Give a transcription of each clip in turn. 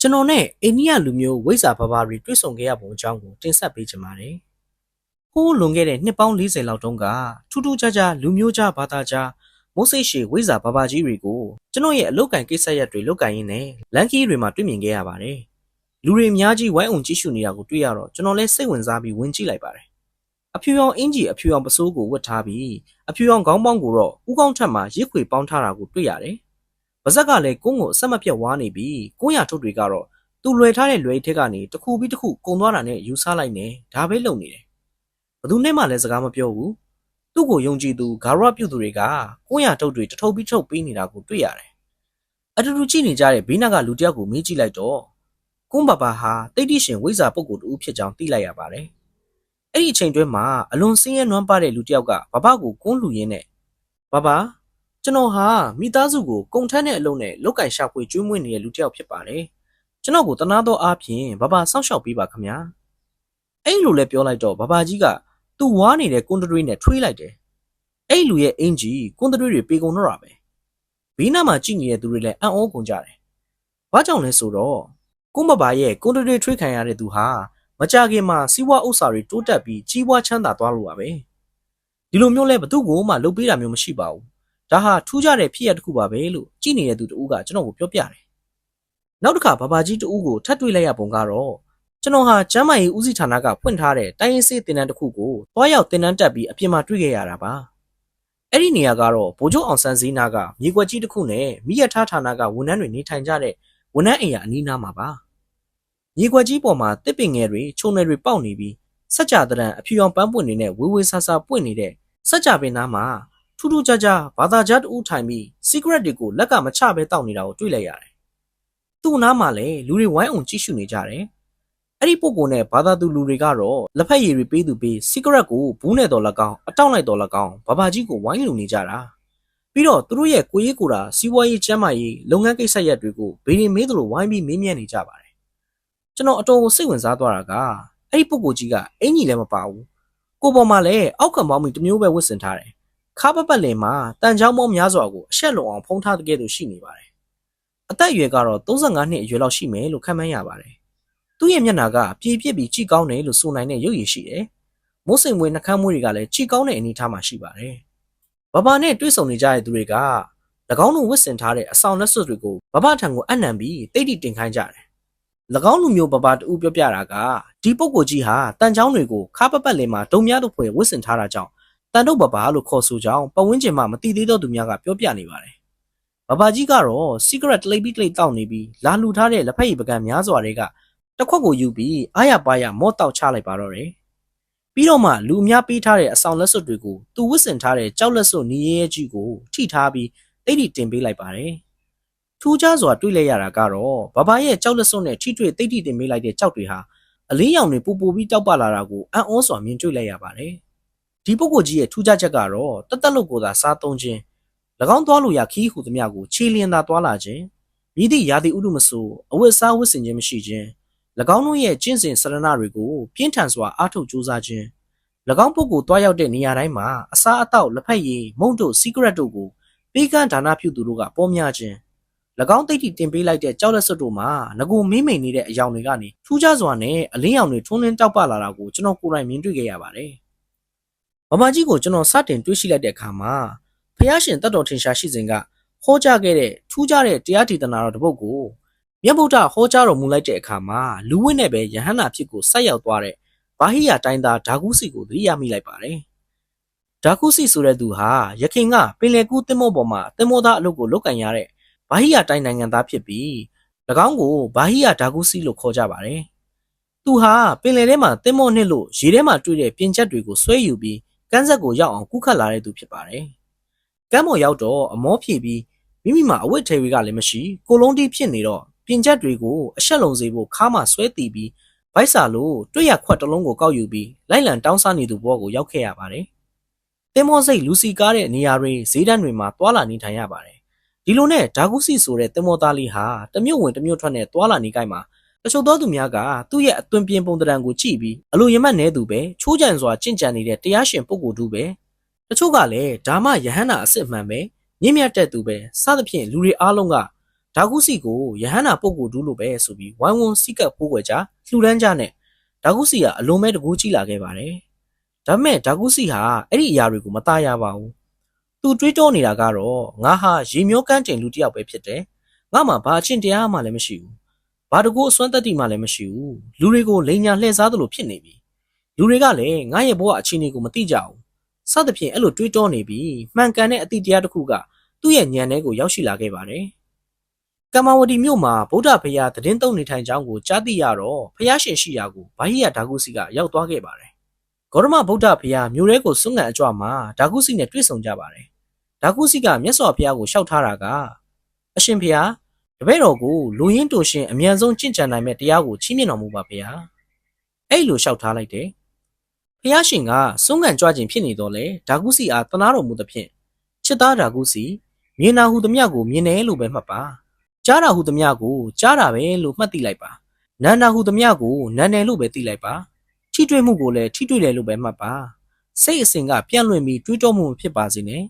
ကျွန်တော်နဲ့အိန္ဒိယလူမျိုးဝိဇ္ဇာဘဘာတွေတွေ့ဆုံခဲ့ရပုံအကြောင်းကိုတင်ဆက်ပေးချင်ပါတယ်။ဟိုးလွန်ခဲ့တဲ့နှစ်ပေါင်း40လောက်တုန်းကထူးထူးခြားခြားလူမျိုးခြားဘာသာခြားမိုးစိတ်ရှည်ဝိဇ္ဇာဘဘာကြီးတွေကိုကျွန်တော်ရဲ့အလုတ်ကန်ကိစ္စရက်တွေလုတ်ကန်ရင်းနဲ့လန်ကီးတွေမှာတွေ့မြင်ခဲ့ရပါတယ်။လူတွေအများကြီးဝိုင်းအောင်ကြည့်ရှုနေတာကိုတွေ့ရတော့ကျွန်တော်လည်းစိတ်ဝင်စားပြီးဝင်ကြည့်လိုက်ပါတယ်။အဖြူရောင်အင်ဂျီအဖြူရောင်ပစိုးကိုဝတ်ထားပြီးအဖြူရောင်ခေါင်းပေါင်းကိုတော့ဥကောင်းထက်မှာရစ်ခွေပေါင်းထားတာကိုတွေ့ရတယ်။ ပါဇက်ကလည်းကုန်းကိုအဆက်မပြတ်ဝါနေပြီးကုန်းရထုတ်တွေကတော့သူလွယ်ထားတဲ့လွယ်ထက်ကနေတစ်ခုပြီးတစ်ခုကုံသွားတာနဲ့ယူဆလိုက်နေဒါပဲလုပ်နေတယ်ဘသူနဲ့မှလည်းစကားမပြောဘူးသူ့ကိုယုံကြည်သူဂါရပြုတ်သူတွေကကိုရထုတ်တွေတထုပ်ပြီးထုတ်ပေးနေတာကိုတွေ့ရတယ်အတူတူကြည့်နေကြတဲ့ဘေးနားကလူတစ်ယောက်ကိုမေးကြည့်လိုက်တော့ကွန်းဘာဘာဟာတိတ်တိရှင်ဝိဇ္ဇာပုဂ္ဂိုလ်တူဖြစ်ကြောင်းသိလိုက်ရပါတယ်အဲ့ဒီအချိန်တွင်းမှာအလွန်စင်းရဲနွမ်းပါတဲ့လူတစ်ယောက်ကဘဘကိုကွန်းလူရင်းနဲ့ဘဘ ကျွန်တော်ဟာမိသားစုကိုကုံထမ်းတဲ့အလုံးနဲ့လောက်ကင်ရှာဖွေကျွေးမွေးနေတဲ့လူတစ်ယောက်ဖြစ်ပါတယ်ကျွန်တော်ကိုတနာတော့အားဖြင့်ဘဘစောင့်ရှောက်ပေးပါခင်ဗျာအဲ့လိုလဲပြောလိုက်တော့ဘဘကြီးကသူ့ဝါနေတဲ့ကွန်တရီနဲ့ထွေးလိုက်တယ်အဲ့လူရဲ့အင်ဂျီကွန်တရီတွေပေကုန်တော့တာပဲဘေးနားမှာကြည့်နေတဲ့သူတွေလည်းအံ့ဩကုန်ကြတယ်ဘာကြောင့်လဲဆိုတော့ကွန်ဘဘရဲ့ကွန်တရီထွေးခံရတဲ့သူဟာမကြခင်မှာစီးပွားဥစ္စာတွေတိုးတက်ပြီးကြီးပွားချမ်းသာသွားလို့ပါပဲဒီလိုမျိုးလဲဘသူ့ကိုမှလုပ်ပေးတာမျိုးမရှိပါဘူး ဒါဟာထူးခြားတဲ့ဖြစ်ရပ်တစ်ခုပါပဲလို့ကြည့်နေတဲ့သူတူကကျွန်တော်ကိုပြောပြတယ်နောက်တစ်ခါဘာဘာကြီးတူဦးကိုထပ်တွေ့လိုက်ရပုံကတော့ကျွန်တော်ဟာကျမ်းမာရေးဦးစီးဌာနကဖွင့်ထားတဲ့တိုင်းရင်းစေးတင်တန်းတစ်ခုကိုတွားရောက်တင်တန်းတက်ပြီးအပြင်မှာတွေ့ခဲ့ရတာပါအဲ့ဒီနေရာကတော့ဗိုလ်ချုပ်အောင်ဆန်းစည်းနာကမြေကွက်ကြီးတစ်ခုနဲ့မိရထားဌာနကဝန်ထမ်းတွေနေထိုင်ကြတဲ့ဝန်ထမ်းအိမ်ယာအနီးနားမှာပါမြေကွက်ကြီးပေါ်မှာတစ်ပင်ငယ်တွေခြုံနယ်တွေပေါက်နေပြီးစက်ကြတရံအဖြူရောင်ပန်းပွင့်နေတဲ့ဝေးဝေးဆာဆာပွင့်နေတဲ့စက်ကြပင်နားမှာ ထူးထူးခြားခြားဘာသာကြားတူထိုင်ပြီး secret တွေကိုလက်ကမချဘဲတောက်နေတာကိုတွေ့လိုက်ရတယ်သူ့နားမှာလည်းလူတွေဝိုင်းအောင်ကြည့်ရှုနေကြတယ်။အဲ့ဒီပုံကိုနဲ့ဘာသာသူလူတွေကတော့လက်ဖက်ရည်တွေပေးသူပေး secret ကိုဘူးနဲ့တော်၎င်းအတောက်လိုက်တော်၎င်းဘာဘာကြီးကိုဝိုင်းလူနေကြတာ။ပြီးတော့သူတို့ရဲ့ကိုရေးကိုတာစီးပွားရေးကျန်းမာရေးလုပ်ငန်းကိစ္စရပ်တွေကိုဘေးရင်မေးသလိုဝိုင်းပြီးမေးမြန်းနေကြပါတယ်။ကျွန်တော်အတော်ကိုစိတ်ဝင်စားသွားတာကအဲ့ဒီပုံကိုကြီးကအင်ကြီးလည်းမပါဘူး။ကိုပေါ်မှာလည်းအောက်ကမောင်းပြီးတစ်မျိုးပဲဝတ်ဆင်ထားတယ်။ ခါပပတ်လင်မှာတန်ချောင်းမောင်းများစွာကိုအဆက်လုံအောင်ဖုံးထားတဲ့ကဲ့သို့ရှိနေပါတယ်အသက်အရွယ်ကတော့35နှစ်အရွယ်လောက်ရှိမယ်လို့ခန့်မှန်းရပါတယ်။သူ့ရဲ့မျက်နှာကပြေပြစ်ပြီးကြည်ကောင်းတယ်လို့ဆိုနိုင်တဲ့ရုပ်ရည်ရှိတယ်။မိုးစိမ်မွေးနှကမ်းမွေးတွေကလည်းကြည်ကောင်းတဲ့အနေအထားမှာရှိပါတယ်။ဘဘနဲ့တွေ့ဆုံနေကြတဲ့သူတွေက၎င်းတို့ဝတ်ဆင်ထားတဲ့အဆောင်လက်စွပ်တွေကိုဘဘထံကိုအနံပြီးတိတ်တိတင်ခိုင်းကြတယ်။၎င်းလူမျိုးဘဘတူပြောပြတာကဒီပုဂ္ဂိုလ်ကြီးဟာတန်ချောင်းတွေကိုခါပပတ်လင်မှာဒုံများတို့ဖွယ်ဝတ်ဆင်ထားတာကြောင့် တန်တုတ်ဘဘလို့ခေါ်ဆိုကြောင်းပဝင်းကျင်မှာမတိသေးသောသူများကပြောပြနေပါတယ်။ဘဘာကြီးကတော့ secret လိပ်ပြီးလိပ်တောက်နေပြီးလာလူထားတဲ့လက်ဖက်ရည်ပကံများစွာတွေကတစ်ခွက်ကိုယူပြီးအားရပါရမော့တောက်ချလိုက်ပါတော့တယ်။ပြီးတော့မှလူအများပေးထားတဲ့အဆောင်လက်စွပ်တွေကိုသူဝစ်စင်ထားတဲ့ကြောက်လက်စွပ်နီးရဲကြီးကိုထိထားပြီးတိတ်တိတင်ပေးလိုက်ပါတယ်။ထူးခြားစွာတွေ့လိုက်ရတာကတော့ဘဘာရဲ့ကြောက်လက်စွပ်နဲ့ထိတွေ့တိတ်တိတင်ပေးလိုက်တဲ့ကြောက်တွေဟာအလင်းရောင်တွေပူပူပြီးတောက်ပလာတာကိုအံ့ဩစွာမြင်တွေ့လိုက်ရပါတယ်။ ဒီပုဂ္ဂိုလ်ကြီးရဲ့ထူးခြားချက်ကတော့တတ်တက်လို့ကိုသာစားသုံးခြင်း၎င်းသွားလို့ရခီးဟုသမျှကိုခြေလျင်သာသွားလာခြင်းမြည်သည့်ရာသီဥတုမဆိုအဝတ်အစားဝတ်ဆင်ခြင်းမရှိခြင်း၎င်းတို့ရဲ့ကျင့်စဉ်စရဏတွေကိုပြင်းထန်စွာအားထုတ်ကြိုးစားခြင်း၎င်းပုဂ္ဂိုလ်တွားရောက်တဲ့နေရာတိုင်းမှာအစားအသောက်လက်ဖက်ရည်မုန့်တို့ secret တို့ကိုပေးကမ်းဒါနပြုသူတို့ကပေါ်များခြင်း၎င်းတိတ်တိတင်ပေးလိုက်တဲ့ကြောက်လက်စွပ်တို့မှာငကိုမင်းမိန်နေတဲ့အယောင်တွေကနေထူးခြားစွာနဲ့အလင်းရောင်တွေထွန်းလင်းတောက်ပလာတာကိုကျွန်တော်ကိုယ်တိုင်မြင်တွေ့ခဲ့ရပါတယ်။ မမကြီးကိုကျွန်တော်စတင်တွေးရှိလိုက်တဲ့အခါမှာဖះရှင်တတ်တော်ထင်ရှားရှိစဉ်ကဟောကြားခဲ့တဲ့ထူးခြားတဲ့တရားဒေသနာတော်တစ်ပုဒ်ကိုမြတ်ဗုဒ္ဓဟောကြားတော်မူလိုက်တဲ့အခါမှာလူဝိနဲ့ပဲယဟန္တာဖြစ်ကိုဆက်ရောက်သွားတဲ့ဘာဟိယတိုင်းသားဓာကုစီကိုသတိရမိလိုက်ပါတယ်။ဓာကုစီဆိုတဲ့သူဟာယခင်ကပင်လယ်ကူးသင်္ဘောပေါ်မှာသင်္ဘောသားအလုပ်ကိုလုပ်ကင်ရတဲ့ဘာဟိယတိုင်းနိုင်ငံသားဖြစ်ပြီး၎င်းကိုဘာဟိယဓာကုစီလို့ခေါ်ကြပါတယ်။သူဟာပင်လယ်ထဲမှာသင်္ဘောနှစ်လို့ရေထဲမှာတွေ့တဲ့ပြင်ချက်တွေကိုဆွဲယူပြီး ကမ်းဆက်ကိုရောက်အောင်ကူးခတ်လာတဲ့သူဖြစ်ပါတယ်။ကမ်းပေါ်ရောက်တော့အမောဖြည့်ပြီးမိမိမှာအဝတ်ထည်တွေကလည်းမရှိကိုလုံးတီးဖြစ်နေတော့ပြင်ချက်တွေကိုအဆက်လုံးစေဖို့ခါမှဆွဲတီးပြီးဗိုက်စာလို့တွေ့ရခွက်တစ်လုံးကိုကောက်ယူပြီးလိုက်လံတောင်းစားနေသူဘောကိုရောက်ခဲ့ရပါတယ်။တင်မောစိတ်လူစီကားတဲ့နေရာတွေဈေးတန်းတွေမှာတွာလာနေထိုင်ရပါတယ်။ဒီလိုနဲ့ဓာကုစီဆိုတဲ့တင်မောသားလေးဟာတမျိုးဝင်တမျိုးထွက်နဲ့တွာလာနေကြမှာ တချို့သောသူများကသူ့ရဲ့အသွင်ပြင်ပုံတံကိုကြည့်ပြီးအလိုရမတ်နေသူပဲချိုးကြံစွာကြင့်ကြံနေတဲ့တရားရှင်ပုဂ္ဂိုလ်တူပဲတချို့ကလည်းဓမ္မယဟန္တာအစ်စ်မှန်ပဲမြင့်မြတ်တဲ့သူပဲစသဖြင့်လူတွေအားလုံးကဓဒါကုစီကိုယဟန္တာပုဂ္ဂိုလ်တူလို့ပဲဆိုပြီးဝိုင်းဝန်းစိကပ်ပိုးွယ်ကြလှူဒန်းကြနဲ့ဒါကုစီကအလုံးမဲတကူကြည့်လာခဲ့ပါတယ်ဒါပေမဲ့ဒါကုစီဟာအဲ့ဒီအရာတွေကိုမသားရပါဘူးသူတွေးတောနေတာကတော့ငါဟာရေမျောကန်းတင်လူတစ်ယောက်ပဲဖြစ်တယ်ငါမှဘာအချင်းတရားမှလည်းမရှိဘူး ဘာတကူအစွမ်းတက်တိမှလည်းမရှိဘူးလူတွေကိုလိန်ညာလှည့်စားသလိုဖြစ်နေပြီလူတွေကလည်းငါရဲ့ဘဝအခြေအနေကိုမသိကြဘူးစသဖြင့်အဲ့လိုတွေးတောနေပြီးမှန်ကန်တဲ့အတိတရားတစ်ခုကသူ့ရဲ့ဉာဏ်ထဲကိုရောက်ရှိလာခဲ့ပါတယ်ကမ္မဝတီမြို့မှာဗုဒ္ဓဘုရားတည်င်းသုံးနေထိုင်ကြောင်းကိုကြားသိရတော့ဘုရားရှင်ရှိရာကိုဘာဟိယဒါကုစီကရောက်သွားခဲ့ပါတယ်ဂေါရမဗုဒ္ဓဘုရားမြို့ထဲကိုစွန့်ငံအကြွမှာဒါကုစီနဲ့တွေ့ဆုံကြပါတယ်ဒါကုစီကမြတ်စွာဘုရားကိုလျှောက်ထားတာကအရှင်ဘုရား တပည့်တော်ကိုလူရင်းတူရှင်အမြန်ဆုံးကျင့်ကြံနိုင်မဲ့တရားကိုချီးမြှင့်တော်မူပါဗျာအဲ့လိုလျှောက်ထားလိုက်တယ်ဖះရှင်ကစွန့်ငံကြွခြင်းဖြစ်နေတော့လေဒါကုစီအားတနာတော်မူသဖြင့်ချစ်သားဒါကုစီမြင်နာဟုသမျှကိုမြင်တယ်လို့ပဲမှတ်ပါကြားတာဟုသမျှကိုကြားတာပဲလို့မှတ်သိလိုက်ပါနာနာဟုသမျှကိုနာနယ်လို့ပဲသိလိုက်ပါထိတွေ့မှုကိုလည်းထိတွေ့တယ်လို့ပဲမှတ်ပါစိတ်အစဉ်ကပြန့်လွင့်ပြီးတွေးတောမှုဖြစ်ပါစေနဲ့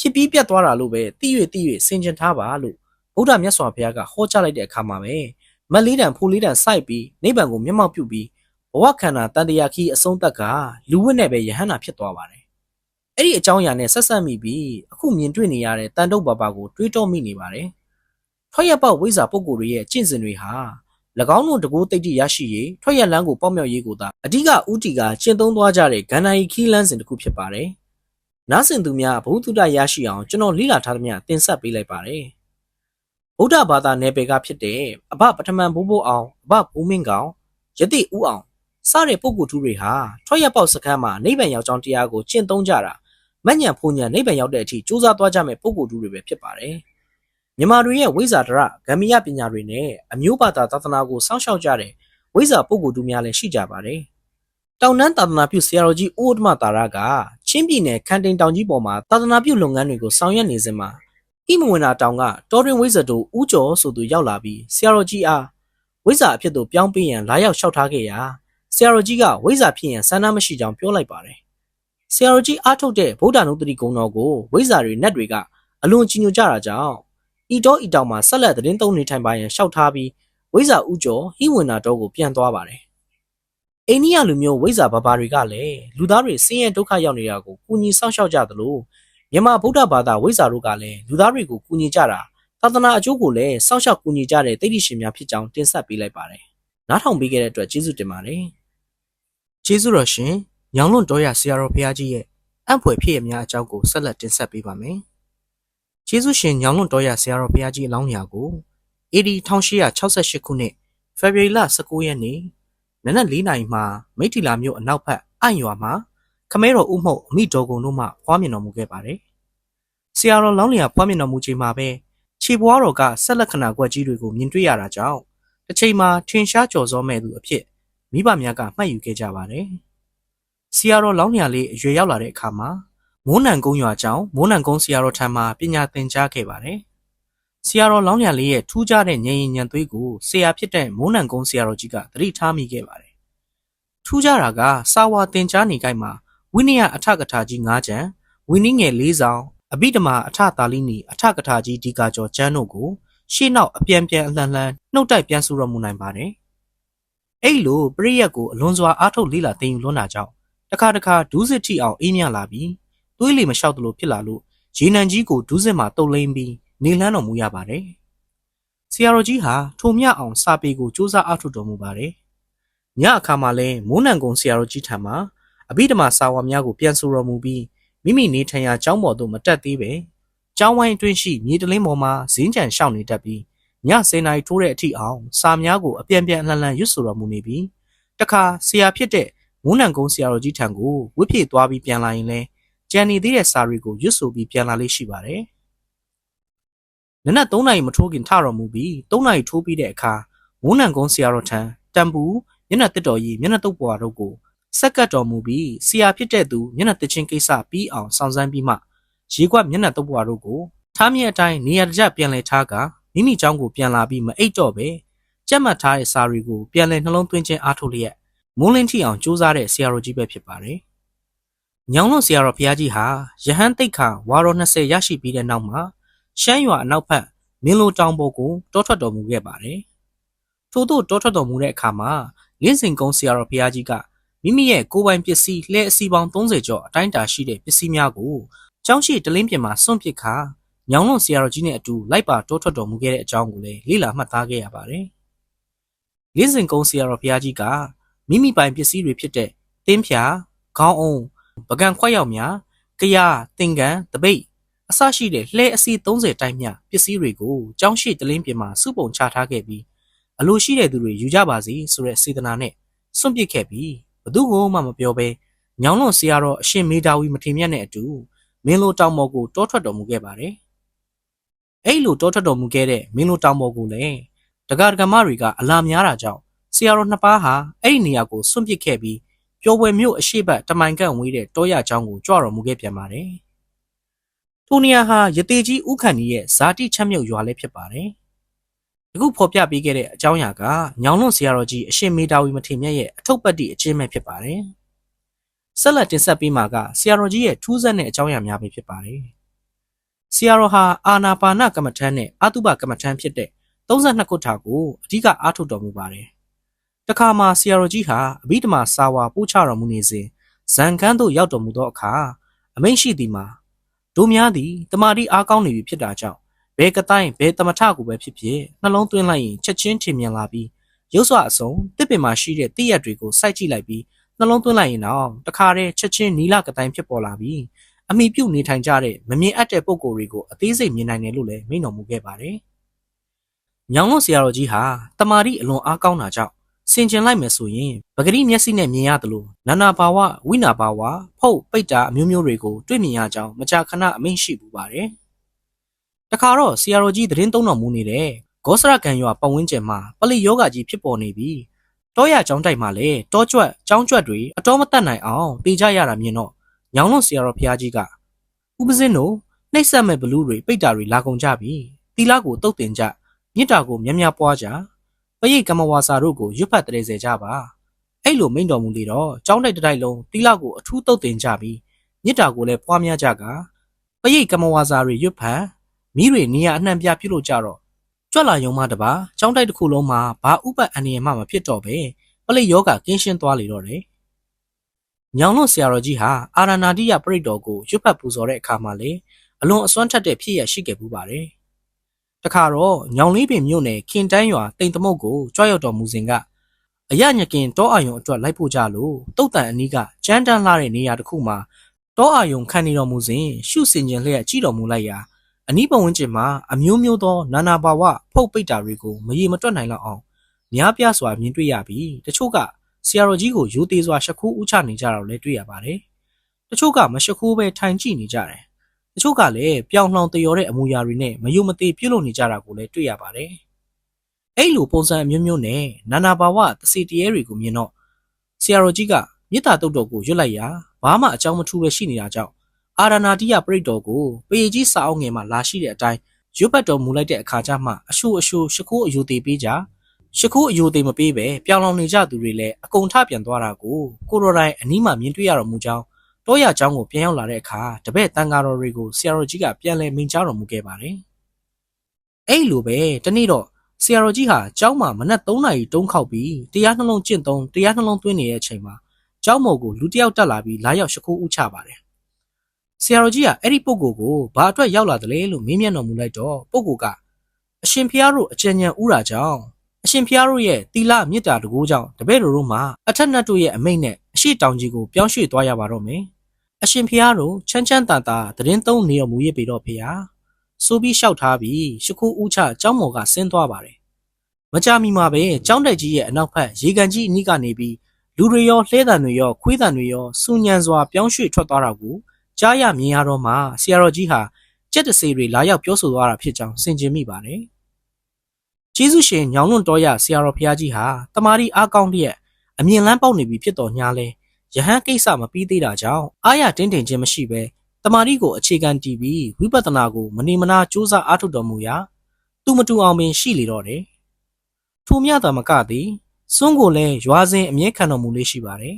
ဖြစ်ပြီးပြတ်သွားတာလို့ပဲသိ၍သိ၍ဆင်ခြင်ထားပါလို့ ဗုဒ္ဓမြတ်စွာဘုရားကဟောကြားလိုက်တဲ့အခါမှာပဲမက်လေးတံဖိုးလေးတံစိုက်ပြီးနိဗ္ဗာန်ကိုမျက်မှောက်ပြုပြီးဘဝခန္ဓာတန်တရာခီအဆုံးသက်ကလူဝတ်နဲ့ပဲယဟန္တာဖြစ်သွားပါတယ်။အဲ့ဒီအကြောင်းအရာနဲ့ဆက်ဆက်မိပြီးအခုမြင်တွေ့နေရတဲ့တန်တုတ်ဘာဘာကိုတွေးတောမိနေပါတယ်။ထွက်ရပေါက်ဝိဇာပုဂ္ဂိုလ်တွေရဲ့ကျင့်စဉ်တွေဟာ၎င်းတို့တကူတိတ်တိရရှိရေးထွက်ရလန်းကိုပေါက်မြောက်ရေးကိုသာအဓိကဥတီကကျင့်သုံးသွားကြတဲ့ဂန္ဓာယီခီးလန်းစဉ်တစ်ခုဖြစ်ပါတယ်။နားဆင်သူများဘုသူတရရှိအောင်ကျွန်တော်လေ့လာထားသမျှတင်ဆက်ပေးလိုက်ပါတယ်။ ဗုဒ္ဓဘာသာနယ်ပယ်ကဖြစ်တဲ့အဘပထမန်ဘိုးဘိုးအောင်အဘဘိုးမင်းကောင်ယတိဥအောင်စတဲ့ပုဂ္ဂိုလ်ထူးတွေဟာထွက်ရက်ပေါက်စကမ်းမှာနိဗ္ဗာန်ရောက်ကြောင်းတရားကိုကျင့်သုံးကြတာမညံဖူညံနိဗ္ဗာန်ရောက်တဲ့အထိကြိုးစားသွားကြမဲ့ပုဂ္ဂိုလ်ထူးတွေပဲဖြစ်ပါတယ်။မြန်မာတွေရဲ့ဝိဇာဒရဂမ်မီယပညာတွေနဲ့အမျိုးဘာသာသာသနာကိုစောင့်ရှောက်ကြတဲ့ဝိဇာပုဂ္ဂိုလ်ထူးများလည်းရှိကြပါတယ်။တောင်တန်းသာသနာပြုဆရာတော်ကြီးဦးဥဒ္ဓမတာရကချင်းပြည်နယ်ခန်တိန်တောင်ကြီးပေါ်မှာသာသနာပြုလုပ်ငန်းတွေကိုဆောင်ရွက်နေစဉ်မှာ ဣမဝင်နာတောင်ကတော်တွင်ဝိဇ္ဇတို့ဦးကျော်ဆိုသူရောက်လာပြီးဆရာတော်ကြီးအားဝိဇ္ဇအဖြစ်သို့ပြောင်းပေးရန်လာရောက်လျှောက်ထားခဲ့ရာဆရာတော်ကြီးကဝိဇ္ဇာဖြစ်ရင်ဆန္ဒမရှိကြောင်းပြောလိုက်ပါတယ်။ဆရာတော်ကြီးအားထုတ်တဲ့ဗုဒ္ဓနုတ္တိဂုံတော်ကိုဝိဇ္ဇာတွေနတ်တွေကအလွန်ကြီးညိုကြတာကြောင့်ဤတော်ဤတောင်မှာဆက်လက်သတင်းသုံးနေထိုင်ပါရန်ရှောက်ထားပြီးဝိဇ္ဇာဥကျော်ဟိဝန္နာတော်ကိုပြန်သွားပါတယ်။အိန္ဒိယလူမျိုးဝိဇ္ဇာဘဘာတွေကလည်းလူသားတွေဆင်းရဲဒုက္ခရောက်နေတာကိုကူညီဆောင်ရှောက်ကြသလို မြန်မာဗုဒ္ဓဘာသာဝိဇ္ဇာတို့ကလည်းလူသားတွေကိုကူညီကြတာသာသနာအကျိုးကိုလည်းစောင့်ရှောက်ကူညီကြတဲ့တိဋ္ဌိရှင်များဖြစ်ကြောင်းတင်ဆက်ပေးလိုက်ပါတယ်။နားထောင်ပေးခဲ့တဲ့အတွက်ကျေးဇူးတင်ပါတယ်။ကျေးဇူးတော်ရှင်ညောင်လွန်တော်ရဆရာတော်ဘုရားကြီးရဲ့အံ့ဖွယ်ဖြစ်ရများအကြောင်းကိုဆက်လက်တင်ဆက်ပေးပါမယ်။ကျေးဇူးရှင်ညောင်လွန်တော်ရဆရာတော်ဘုရားကြီးအလောင်းညာကို AD 1868ခုနှစ်ဖေဖော်ဝါရီလ19ရက်နေ့နနက်၄နာရီမှာမိထီလာမြို့အနောက်ဘက်အံ့ရွာမှာ ခမဲတော်ဥမှုအမိတော်ကုံတို့မှဖွားမြင်တော်မူခဲ့ပါတယ်။ဆရာတော်လောင်းလျာဖွားမြင်တော်မူချိန်မှာပဲခြေပွားတော်ကဆက်လက်ခဏကွက်ကြီးတွေကိုမြင်တွေ့ရတာကြောင့်တစ်ချိန်မှာထင်ရှားကြော်စောမဲ့သူအဖြစ်မိဘများကမှတ်ယူခဲ့ကြပါတယ်။ဆရာတော်လောင်းလျာလေးအရွယ်ရောက်လာတဲ့အခါမှာမိုးနံကုန်းရွာကျောင်းမိုးနံကုန်းဆရာတော်ထံမှာပညာသင်ကြားခဲ့ပါတယ်။ဆရာတော်လောင်းလျာလေးရဲ့ထူးခြားတဲ့ဉာဏ်ရည်ဉာဏ်သွေးကိုဆရာဖြစ်တဲ့မိုးနံကုန်းဆရာတော်ကြီးကသတိထားမိခဲ့ပါတယ်။ထူးခြားတာကစာဝါသင်ကြားနေကြမှာ ဝိနည်းအထကထာကြီး၅ကျမ်းဝိနည်းငယ်၄ဆောင်အဘိဓမ္မာအထသာလိနီအထကထာကြီးဒီကာကျော်ကျမ်းတို့ကိုရှေ့နောက်အပြန်ပြန်အလှန်လှန်နှုတ်တိုက်ပြန်ဆိုတော်မူနိုင်ပါတယ်။အဲ့လိုပရိယတ်ကိုအလွန်စွာအားထုတ်လေ့လာသင်ယူလွန်းတာကြောင့်တခါတခါဒူးစစ်ထိအောင်အေးမြလာပြီးသွေးလေမလျှောက်သလိုဖြစ်လာလို့ရေနံကြီးကိုဒူးစစ်မှာတုပ်လိမ့်ပြီးနေလန်းတော်မူရပါတယ်။ဆရာတော်ကြီးဟာထိုမြအောင်စာပေကိုစူးစမ်းအားထုတ်တော်မူပါတယ်။ညအခါမှာလဲမိုးနံကုံဆရာတော်ကြီးထံမှာ အဘိဓမ္မာစာဝါများကိုပြန်ဆိုတော်မူပြီးမိမိနေထိုင်ရာကျောင်းပေါ်သို့မတက်သေးပဲကျောင်းဝိုင်းအတွင်းရှိမြေတလင်းပေါ်မှာဇင်းကြံရှောက်နေတတ်ပြီးည10နာရီထိုးတဲ့အထိအောင်စာများကိုအပြန်ပြန်အလှန်လှန်ရွတ်ဆိုတော်မူနေပြီးတခါဆရာဖြစ်တဲ့မုန်းနံကုန်းဆရာတော်ကြီးထံကိုဝိဖြည့်သွားပြီးပြန်လာရင်လဲကြံနေသေးတဲ့စာတွေကိုရွတ်ဆိုပြီးပြန်လာလေးရှိပါတယ်။နနက်3နာရီမထိုးခင်ထတော်မူပြီး3နာရီထိုးပြီးတဲ့အခါမုန်းနံကုန်းဆရာတော်ထံတံပူမျက်နှာတစ်တော်ကြီးမျက်နှာတုပ်ပွားတို့ကို ဆက်ကတ်တော်မူပြီးဆရာဖြစ်တဲ့သူမျက်နှာတစ်ချင်းကိစ္စပြီးအောင်စောင့်စမ်းပြီးမှရေကွက်မျက်နှာတုပ်ပွားတို့ကိုထားမြင့်အတိုင်းနေရာတကျပြန်လဲထားကမိမိเจ้าကိုပြန်လာပြီးမအိတ်တော့ပဲကြက်မှတ်ထားတဲ့စာတွေကိုပြန်လည်နှလုံးသွင်းခြင်းအားထုတ်လျက်မုန်းလင်းထီအောင်စူးစမ်းတဲ့ဆရာတော်ကြီးပဲဖြစ်ပါတယ်။ညောင်လွန်ဆရာတော်ဘုရားကြီးဟာယဟန်တိတ်ခါဝါတော်20ရရှိပြီးတဲ့နောက်မှာရှမ်းရွာအနောက်ဘက် မင်းလိုတောင်ပေါ်ကိုတောထွက်တော်မူခဲ့ပါတယ်။ထို့သောတောထွက်တော်မူတဲ့အခါမှာလင်းစင်ကုန်းဆရာတော်ဘုရားကြီးက မိမိရဲ့ကိုယ်ပိုင်ပစ္စည်းလှဲအစီပေါင်း30ကျော်အတိုင်းအတာရှိတဲ့ပစ္စည်းများကိုကျောင်းရှိတလင်းပြင်မှာစွန့်ပစ်ခါညောင်လွန်ဆရာတော်ကြီးနဲ့အတူလိုက်ပါတောထွက်တော်မူခဲ့တဲ့အကြောင်းကိုလည်းလေ့လာမှတ်သားခဲ့ရပါတယ်။လင်းစင်ကုန်းဆရာတော်ဘုရားကြီးကမိမိပိုင်ပစ္စည်းတွေဖြစ်တဲ့တင်းဖြာခေါင်းအုံးပကံခွက်ရောက်များကရတင်ကန်တပိတ်အစရှိတဲ့လှဲအစီ30တိုင်းမြပစ္စည်းတွေကိုကျောင်းရှိတလင်းပြင်မှာစုပုံချထားခဲ့ပြီးအလိုရှိတဲ့သူတွေယူကြပါစေဆိုတဲ့စေတနာနဲ့စွန့်ပစ်ခဲ့ပြီးဘ သူကမှမပြောဘဲညောင်လွန်ဆရာတော်အရှင်မေတာဝီမထေမြတ်နဲ့အတူမင်းလိုတောင်ပေါ်ကိုတောထွက်တော်မူခဲ့ပါတယ်။အဲ့လိုတောထွက်တော်မူခဲ့တဲ့မင်းလိုတောင်ပေါ်ကိုလည်းတက္ကရာမတွေကအလာများတာကြောင့်ဆရာတော်နှစ်ပါးဟာအဲ့ဒီနေရာကိုစွန့်ပစ်ခဲ့ပြီးပျော်ပွဲမျိုးအရှိတ်တမိုင်ကန့်ဝေးတဲ့တောရချောင်းကိုကြွတော်မူခဲ့ပြန်ပါတယ်။ထိုနေရာဟာရတေကြီးဥခန့်ကြီးရဲ့ဇာတိချမ်းမြုပ်ရွာလည်းဖြစ်ပါတယ်။ အခုဖော်ပြပေးခဲ့တဲ့အကြောင်းအရာကညောင်လွန်ဆရာတော်ကြီးအရှင်မေတာဝီမထေမြတ်ရဲ့အထုပ်ပတ်တိအချင်းမဲ့ဖြစ်ပါတယ်။ဆက်လက်တင်ဆက်ပေးမှာကဆရာတော်ကြီးရဲ့ထူးဆန်းတဲ့အကြောင်းအရာများပဲဖြစ်ပါတယ်။ဆရာတော်ဟာအာနာပါနကမ္မထမ်းနဲ့အတုပကမ္မထမ်းဖြစ်တဲ့32ခုထာကိုအဓိကအားထုတ်တော်မူပါတယ်။တခါမှာဆရာတော်ကြီးဟာအဘိဓမ္မာစာဝါပို့ချတော်မူနေစဉ်ဇန်ကန်းသို့ရောက်တော်မူသောအခါအမိန့်ရှိသည်မှာတို့များသည်တမာတိအားကောင်းနေပြီဖြစ်တာကြောင့် ဘယ်ကတိုင်းဘယ်တမထကိုပဲဖြစ်ဖြစ်နှလုံးသွင်းလိုက်ရင်ချက်ချင်းထင်မြင်လာပြီးရုပ်စွာအစုံတစ်ပင်မှာရှိတဲ့တည့်ရက်တွေကိုစိုက်ကြည့်လိုက်ပြီးနှလုံးသွင်းလိုက်ရင်တော့တခါတည်းချက်ချင်းနီလာကတိုင်းဖြစ်ပေါ်လာပြီးအမိပြုတ်နေထိုင်ကြတဲ့မမြင်အပ်တဲ့ပုံကိုယ်တွေကိုအသေးစိတ်မြင်နိုင်တယ်လို့လည်းမိန့်တော်မူခဲ့ပါတယ်။ညောင်လွန်ဆရာတော်ကြီးဟာတမာတိအလွန်အားကောင်းတာကြောင့်ဆင်ကျင်လိုက်မယ်ဆိုရင်ပဂရိမျက်စိနဲ့မြင်ရတယ်လို့နာနာဘာဝဝိနာဘာဝဖုတ်ပိတ်တာအမျိုးမျိုးတွေကိုတွေ့မြင်ရကြောင်းမကြာခဏအမိန့်ရှိပူပါတယ်။ တခါတော့ဆရာတော်ကြီးသတင်းသုံးတော်မူနေတဲ့ဂောစရကံရွာပတ်ဝန်းကျင်မှာပလိယောဂကြီးဖြစ်ပေါ်နေပြီးတောရကျောင်းတိုက်မှာလည်းတောကျွတ်ကျောင်းကျွတ်တွေအတော်မတတ်နိုင်အောင်တေးကြရတာမြင်တော့ညောင်လွန်ဆရာတော်ဘုရားကြီးကဥပဇင်းတို့နှိမ့်ဆက်မဲ့ဘလူးတွေပိတ်တာတွေလာကုန်ကြပြီတီလာကိုတုတ်တင်ကြမြစ်တာကိုမြ мян ပွားကြပရိတ်ကမဝါစာတို့ကိုရွတ်ဖတ်တရေစေကြပါအဲ့လိုမိန်တော်မူလေတော့ကျောင်းတိုက်တစ်တိုက်လုံးတီလာကိုအထူးတုတ်တင်ကြပြီးမြစ်တာကိုလည်းပွားများကြကပရိတ်ကမဝါစာတွေရွတ်ဖတ် မိတွေနေရအနှံပြပြုလို့ကြတော့ကြွက်လာယုံမတပါကျောင်းတိုက်တစ်ခုလုံးမှာဘာဥပတ်အန္တရာယ်မှမဖြစ်တော့ပဲပလိတ်ယောဂကင်းရှင်းသွားလေတော့တယ်ညောင်လွန်ဆရာတော်ကြီးဟာအာရဏာတိယပရိတ်တော်ကိုရွတ်ဖတ်ပူဇော်တဲ့အခါမှာလေအလွန်အစွမ်းထက်တဲ့ဖြစ်ရရှိခဲ့ပူပါတယ်။တခါတော့ညောင်လေးပင်မြို့နယ်ခင်တန်းရွာတိမ်သမုတ်ကိုကြွရောက်တော်မူစဉ်ကအရညကင်တောအာယုံအတွက်လိုက်ဖို့ကြလို့တုတ်တန်အနီးကကျန်းတန်းလာတဲ့နေရာတစ်ခုမှာတောအာယုံခံနေတော်မူစဉ်ရှုစင်ခြင်းလျက်ကြည့်တော်မူလိုက်ရာ အနီးပတ်ဝန်းကျင်မှာအမျိုးမျိုးသောနာနာဘာဝဖုတ်ပိတ်တာတွေကိုမရေမတွက်နိုင်လောက်အောင်များပြားစွာမြင်တွေ့ရပြီးတချို့ကဆရာတော်ကြီးကိုရိုသေးစွာရှ िख ိုးဥချနေကြတာကိုလည်းတွေ့ရပါတယ်။တချို့ကမရှ िख ိုးပဲထိုင်ကြည့်နေကြတယ်။တချို့ကလည်းပြောင်လှောင်တရောတဲ့အမူအရာတွေနဲ့မယုံမသေးပြုလုပ်နေကြတာကိုလည်းတွေ့ရပါတယ်။အဲ့လိုပုံစံအမျိုးမျိုးနဲ့နာနာဘာဝသစီတရေတွေကိုမြင်တော့ဆရာတော်ကြီးကမေတ္တာတုတ်တော်ကိုရွတ်လိုက်ရာဘာမှအကြောင်းမထူးပဲရှိနေတာကြောင့် အာရနာတိယပြိတ္တော်ကိုပေကြီးစာအုပ်ငယ်မှာလာရှိတဲ့အတိုင်းရွတ်ပတ်တော်မူလိုက်တဲ့အခါကျမှအရှုအရှုရှခိုးအယုသေးပေးကြရှခိုးအယုသေးမပေးပဲပြောင်းလောင်နေကြသူတွေလည်းအကုန်ထပြန်သွားတာကိုကိုရိုတိုင်းအနီးမှာမြင်တွေ့ရတော်မူကြောင်းတောရเจ้าကိုပြန်ရောက်လာတဲ့အခါတပည့်တန်ဃာတော်တွေကိုဆရာတော်ကြီးကပြန်လည်မိန့်ကြားတော်မူခဲ့ပါတယ်။အဲ့လိုပဲတနေ့တော့ဆရာတော်ကြီးဟာเจ้าမှာမနက်3နာရီတုံးခောက်ပြီးတရားနှလုံးကျင့်သုံးတရားနှလုံးသွင်းနေတဲ့အချိန်မှာเจ้าမော်ကိုလူတယောက်တက်လာပြီးလာရောက်ရှခိုးဥချပါတယ် ဆရာတော်ကြီးကအဲ့ဒီပုဂ္ဂိုလ်ကိုဘာအတွက်ရောက်လာတယ်လဲလို့မေးမြန်းတော်မူလိုက်တော့ပုဂ္ဂိုလ်ကအရှင်ဖျားတို့အကြံဉာဏ်ဥတာကြောင့်အရှင်ဖျားတို့ရဲ့တီလာမေတ္တာတကူကြောင့်တပည့်တော်တို့မှာအထက်နတ်တို့ရဲ့အမိန့်နဲ့အရှိတောင်ကြီးကိုပြောင်းရွှေ့သွားရပါတော့မယ်။အရှင်ဖျားတို့ချမ်းချမ်းသာသာသတင်းသုံးနေတော်မူရပေတော့ဖေဟာ။ဆိုပြီးလျှောက်ထားပြီးရှ िख ိုးဦးချကျောင်းမော်ကဆင်းသွားပါတယ်။မကြမီမှာပဲကျောင်းတက်ကြီးရဲ့အနောက်ဘက်ရေကန်ကြီးအနီးကနေပြီးလူတွေရောလှဲတံတွေရောခွေးတံတွေရောစူညံစွာပြောင်းရွှေ့ထွက်သွားတာကို ကြားရမြင်ရတော့မှဆရာတော်ကြီးဟာကြက်တစေတွေလာရောက်ပြောဆိုသွားတာဖြစ်ကြောင်းဆင်ခြင်မိပါတယ်။ကျေးဇူးရှင်ညောင်လွန်တော်ရဆရာတော်ဘုရားကြီးဟာတမာရီအားကောင်းလျက်အမြင်လန်းပေါက်နေပြီဖြစ်တော်ညာလဲယဟန်ကိစ္စမပြီးသေးတာကြောင့်အာရတင်းတင်ခြင်းမရှိပဲတမာရီကိုအခြေခံတည်ပြီးဝိပဿနာကိုမနေမနာစူးစမ်းအားထုတ်တော်မူရာသူမတူအောင်ပင်ရှိလေတော့တယ်ထိုမြတာမကသည်စွန်းကိုလည်းရွာစဉ်အမြဲခံတော်မူလေးရှိပါတယ်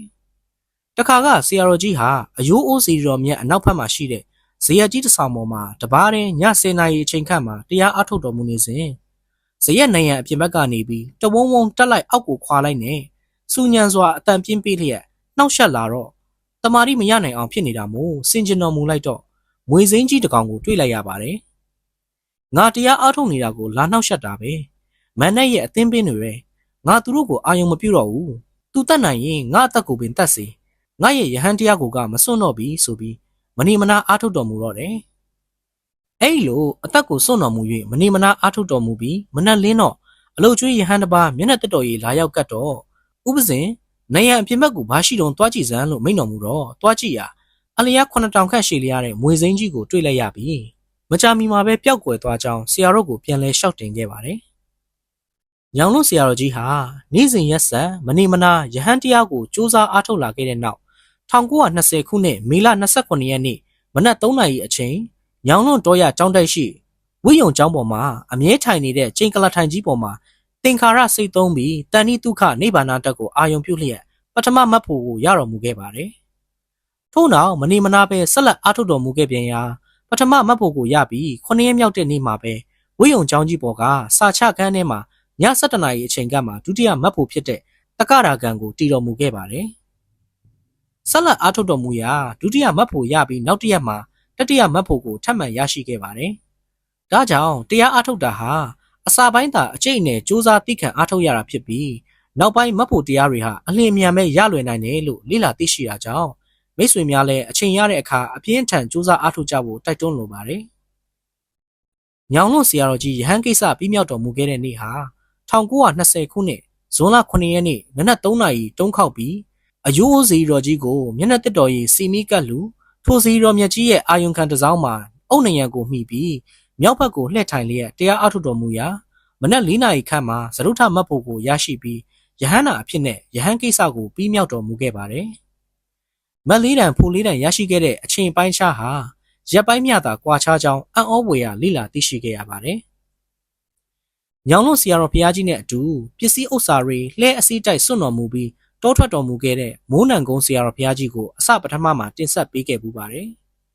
တခါကဆရာတော်ကြီးဟာအယိုးအိုးစီတော်မြတ်အနောက်ဘက်မှာရှိတဲ့ဇေယျကြီးတစ်ဆောင်ပေါ်မှာတပားတဲ့ည10နာရီအချိန်ခန့်မှာတရားအထုတ်တော်မူနေစဉ်ဇေယျနိုင်ရန်အပြင်ဘက်ကနေပြီးတဝုံဝုံတက်လိုက်အောက်ကိုခွာလိုက်နေစူညံစွာအတန်ပြင်းပေးလျက်နှောက်ယှက်လာတော့တမာရီမရနိုင်အောင်ဖြစ်နေတာမို့စင်ကျင်တော်မူလိုက်တော့မွေစိမ်းကြီးတစ်ကောင်ကိုတွေ့လိုက်ရပါတယ်ငါတရားအထုတ်နေတာကိုလာနှောက်ယှက်တာပဲမန်နဲ့ရဲ့အသင်းပင်းတွေပဲငါသူတို့ကိုအာယုံမပြုတ်တော့ဘူးသူတတ်နိုင်ရင်ငါအသက်ကိုပင်တတ်စေ ငါရဲ့ယဟန်တရားကိုကမစွန့်တော့ပြီဆိုပြီးမဏိမနာအားထုတ်တော်မူတော့တယ်။အဲ့လိုအသက်ကိုစွန့်တော်မူ၍မဏိမနာအားထုတ်တော်မူပြီးမနက်လင်းတော့အလုတ်ကျွေးယဟန်တစ်ပါးမျက်နှာတက်တော်ကြီးလာရောက်ကတ်တော့ဥပဇင်နေရန်အပြင်ဘက်ကိုဘာရှိတုံးသွားကြည့်စမ်းလို့မိန့်တော်မူတော့သွားကြည့်ရအလျား9000ခန့်ရှည်လျားတဲ့မွေစိမ်းကြီးကိုတွေ့လိုက်ရပြီ။မကြမီမှာပဲပျောက်ကွယ်သွားကြောင်းဆရာတော်ကိုပြန်လဲလျှောက်တင်ခဲ့ပါတယ်။ညောင်လွန်ဆရာတော်ကြီးဟာနေ့စဉ်ရက်ဆက်မနေမနာယဟန်တရားကိုစူးစမ်းအားထုတ်လာခဲ့တဲ့နောက် 1920ခုနှစ်မေလ29ရက်နေ့မနက်3နာရီအချိန်ညောင်လွန်တော်ရကျောင်းတိုက်ရှိဝိယုံကျောင်းပေါ်မှာအမြဲထိုင်နေတဲ့ကျိန်ကလထိုင်ကြီးပေါ်မှာသင်္ခါရစိတ်သုံးပြီးတဏှိဒုက္ခနိဗ္ဗာန်တက်ကိုအာယုံပြုလျက်ပထမမတ်ဖို့ကိုရတော်မူခဲ့ပါတယ်။ထို့နောက်မနေမနာပဲဆက်လက်အားထုတ်တော်မူခဲ့ပြန်ရာပထမမတ်ဖို့ကိုရပြီး9ရက်မြောက်တဲ့နေ့မှာပဲဝိယုံကျောင်းကြီးပေါ်ကစာချခန်းထဲမှာည7:00နာရီအချိန်ကမှဒုတိယမတ်ဖို့ဖြစ်တဲ့တက္ကရာကံကိုတည်တော်မူခဲ့ပါတယ်။ ဆက်လက်အားထုတ်တော်မူရာဒုတိယမတ်ဖို့ရပြီးနောက်တစ်ရက်မှာတတိယမတ်ဖို့ကိုထပ်မံရရှိခဲ့ပါတယ်။ဒါကြောင့်တရားအားထုတ်တာဟာအစာပိုင်းသာအကျိတ်နဲ့စူးစမ်းသိခံအားထုတ်ရတာဖြစ်ပြီးနောက်ပိုင်းမတ်ဖို့တရားတွေဟာအလင်းမြန်မဲ့ရလွယ်နိုင်တယ်လို့လေ့လာသိရှိတာကြောင့်မိတ်ဆွေများလည်းအချိန်ရတဲ့အခါအပြင်းထန်စူးစမ်းအားထုတ်ကြဖို့တိုက်တွန်းလိုပါတယ်။ညောင်လွန်ဆရာတော်ကြီးယဟန်ကိစ္စပြီးမြောက်တော်မူခဲ့တဲ့နေ့ဟာ1920ခုနှစ်ဇွန်လ9ရက်နေ့နနက်3နာရီတုံးခောက်ပြီး အယိုးစီတော်ကြီးကိုမျက်နှာတစ်တော်ရီစီမီကတ်လူထိုစီတော်မြတ်ကြီးရဲ့အာယုံခံတစောင်းမှာအုတ်နယံကိုမှီပြီးမြောက်ဘက်ကိုလှည့်ထိုင်လျက်တရားအထုတ်တော်မူရာမနက်၄နာရီခန့်မှာသရုထမတ်ဖို့ကိုရရှိပြီးယဟန္တာအဖြစ်နဲ့ယဟန်ကိစ္စကိုပြီးမြောက်တော်မူခဲ့ပါတယ်။မတ်လေးတန်ဖိုလေးတန်ရရှိခဲ့တဲ့အချိန်ပိုင်းခြားဟာရက်ပိုင်းမြတာကွာခြားကြောင်းအံ့ဩဖွယ်ရာလိလာသိရှိခဲ့ရပါတယ်။ညောင်လွန်ဆရာတော်ဘုရားကြီးနဲ့အတူပစ္စည်းဥစ္စာတွေလှဲအစည်းတိုက်စွန့်တော်မူပြီး တောထွက်တော်မူခဲ့တဲ့မိုးနံကုန်းဆရာတော်ဘုရားကြီးကိုအစပထမမှာတင်ဆက်ပေးခဲ့ပူပါတယ်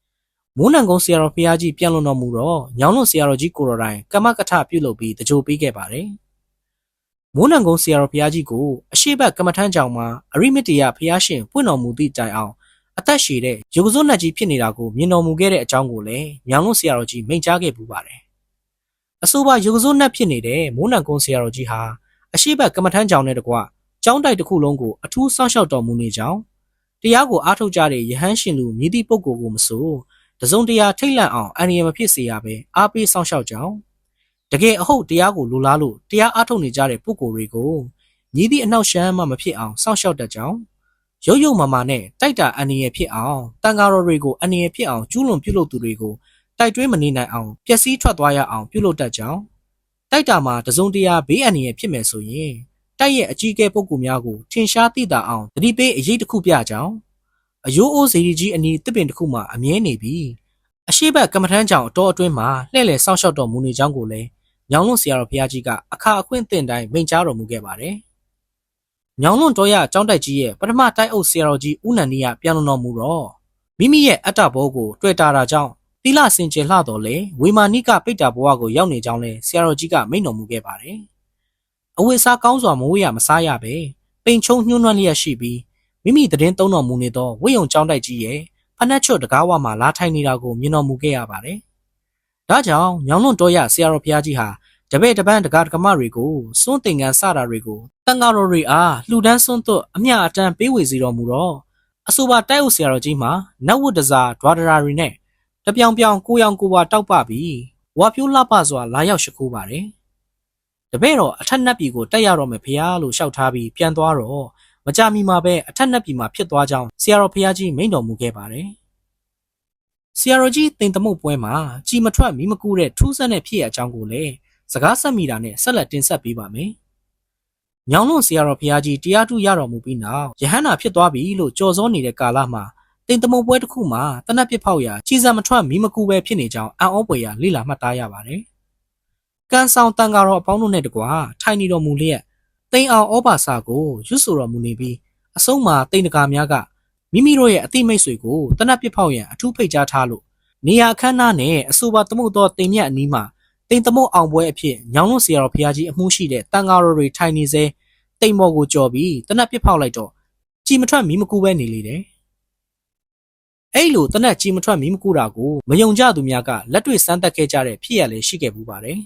။မိုးနံကုန်းဆရာတော်ဘုရားကြီးပြန်လွန်တော်မူတော့ညောင်လွန်ဆရာတော်ကြီးကိုတော်တိုင်ကမ္မကထပြုလုပ်ပြီးတကြိုပေးခဲ့ပါတယ်။မိုးနံကုန်းဆရာတော်ဘုရားကြီးကိုအရှိဘက်ကမ္မထမ်းကြောင်မှာအရိမတ္တရာဘုရားရှင်ပွင့်တော်မူသည့်တိုင်အောင်အသက်ရှည်တဲ့ရုပ်စွန်းနှက်ကြီးဖြစ်နေတာကိုမြင်တော်မူခဲ့တဲ့အကြောင်းကိုလည်းညောင်လွန်ဆရာတော်ကြီးမိန့်ကြားခဲ့ပူပါတယ်။အဆိုပါရုပ်စွန်းနှက်ဖြစ်နေတဲ့မိုးနံကုန်းဆရာတော်ကြီးဟာအရှိဘက်ကမ္မထမ်းကြောင်နဲ့တကွ ကျောင်းတိုက်တစ်ခုလုံးကိုအထူးစောင့်ရှောက်တော်မူနေကြောင်းတရားကိုအားထုတ်ကြတဲ့ယဟန်ရှင်လူမြည်သည့်ပုဂ္ဂိုလ်ကိုမဆိုတစုံတရာထိတ်လန့်အောင်အန္တရာယ်မဖြစ်စေရဘဲအားပေးစောင့်ရှောက်ကြောင်းတကယ်အဟုတ်တရားကိုလိုလားလို့တရားအားထုတ်နေကြတဲ့ပုဂ္ဂိုလ်တွေကိုမြည်သည့်အနှောက်ယှမ်းမှမဖြစ်အောင်စောင့်ရှောက်တတ်ကြောင်းရုပ်ရုပ်မာမာနဲ့တိုက်တာအန္တရာယ်ဖြစ်အောင်တန်ဃာတော်တွေကိုအန္တရာယ်ဖြစ်အောင်ကျူးလွန်ပြုလုပ်သူတွေကိုတိုက်တွင်းမနေနိုင်အောင်ပျက်စီးထွက်သွားရအောင်ပြုလုပ်တတ်ကြောင်းတိုက်တာမှာတစုံတရာဘေးအန္တရာယ်ဖြစ်မယ်ဆိုရင် တိုက်ရဲ့အကြီးအကဲပုဂ္ဂိုလ်များကိုထင်ရှားသိတာအောင်တတိပေးအရေးတစ်ခုပြကြောင်းအယိုးအိုးစီရီကြီးအနီးတစ်ပင်တစ်ခုမှအမြဲနေပြီးအရှိဘက်ကမ္မထမ်းကြောင်အတော်အတွင်းမှာလှည့်လည်စောင့်ရှောက်တော်မူနေကြောင်းကိုလည်းညောင်လွန်ဆရာတော်ဘုရားကြီးကအခါအခွင့်အသင့်တိုင်းမိန့်ကြားတော်မူခဲ့ပါတယ်။ညောင်လွန်တော်ရအကြောင်းတိုက်ကြီးရဲ့ပထမတိုက်အုပ်ဆရာတော်ကြီးဦးနန္ဒီယပြန်လွန်တော်မူတော့မိမိရဲ့အတ္တဘောကိုတွေ့တာတာကြောင့်သီလစင်ကြယ်လှတော်လေဝေမာနိကပိတ္တာဘဝကိုရောက်နေကြောင်းလဲဆရာတော်ကြီးကမိန့်တော်မူခဲ့ပါတယ်။ အဝတ်စားကောင်းစွာမဝေးရမစားရပဲပိန်ချုံညှိုးနှွမ်းလျက်ရှိပြီးမိမိတည်င်းသုံးတော်မူနေသောဝိယုံကျောင်းတိုက်ကြီးရဲ့ဖနက်ချွတ်တကားဝမှာလာထိုင်နေတာကိုမြင်တော်မူခဲ့ရပါတယ်။ဒါကြောင့်ညောင်လွန်တော်ရဆရာတော်ဘုရားကြီးဟာတပည့်တပန်းတကားတကမတွေကိုစွန့်တင်ကန်စတာတွေကိုတန်ဃာတော်တွေအားလှူဒန်းစွန့်သွတ်အမျှအတန်းပေးဝေစီတော်မူတော့အဆိုပါတိုက်အုပ်ဆရာတော်ကြီးမှာနတ်ဝတ်တစားဒွါဒရာတွေနဲ့တပြောင်ပြောင်ကိုရောင်ကိုပါတောက်ပပြီးဝါဖြိုးလှပစွာလာရောက်ရှိခိုးပါတယ်။ တပည့်တော်အထက်နတ်ပြည်ကိုတက်ရတော့မယ်ဖရားလို့လျှောက်ထားပြီးပြန်သွားတော့မကြမီမှာပဲအထက်နတ်ပြည်မှာဖြစ်သွားကြောင်းဆရာတော်ဖရားကြီးမိန့်တော်မူခဲ့ပါတယ်။ဆရာတော်ကြီးတင်သမုတ်ပွဲမှာကြည်မထွက်မီးမကူတဲ့ထူးဆန်းတဲ့ဖြစ်ရအကြောင်းကိုလည်းစကားဆက်မိတာနဲ့ဆက်လက်တင်ဆက်ပေးပါမယ်။ညောင်လွန်ဆရာတော်ဖရားကြီးတရားထုရတော်မူပြီးနောက်ယဟန္တာဖြစ်သွားပြီလို့ကြော်စောနေတဲ့ကာလမှာတင်သမုတ်ပွဲတစ်ခုမှာတနတ်ပစ်ဖောက်ရာကြီးစံမထွက်မီးမကူပဲဖြစ်နေကြောင်းအံ့ဩဖွယ်ရာလိလာမှတ်သားရပါတယ်။ ကန်ဆောင်တန်ကာတော်အပေါင်းတို့နဲ့တကွာထိုင်နေတော်မူလျက်တိမ်အောင်ဩဘာစာကိုရွတ်ဆိုတော်မူနေပြီးအဆုံးမှာတိမ်တကာများကမိမိတို့ရဲ့အတိမိတ်ဆွေကိုတနတ်ပစ်ဖောက်ရန်အထူးဖိတ်ကြားထားလို့နေရာအခမ်းအနားနဲ့အဆိုပါသမုတ်သောတင်မြတ်အနီးမှာတင်သမုတ်အောင်ပွဲအဖြစ်ညောင်လွန်ဆရာတော်ဘုရားကြီးအမှုရှိတဲ့တန်ဃာတော်တွေထိုင်နေစေတိမ်မော်ကိုကြော်ပြီးတနက်ပစ်ဖောက်လိုက်တော့ကြည်မထွက်မီးမကူပဲနေလေတယ်အဲ့လိုတနက်ကြည်မထွက်မီးမကူတာကိုမယုံကြသူများကလက်တွေ့စမ်းသပ်ခဲ့ကြတဲ့ဖြစ်ရလဲရှိခဲ့ပူပါတယ်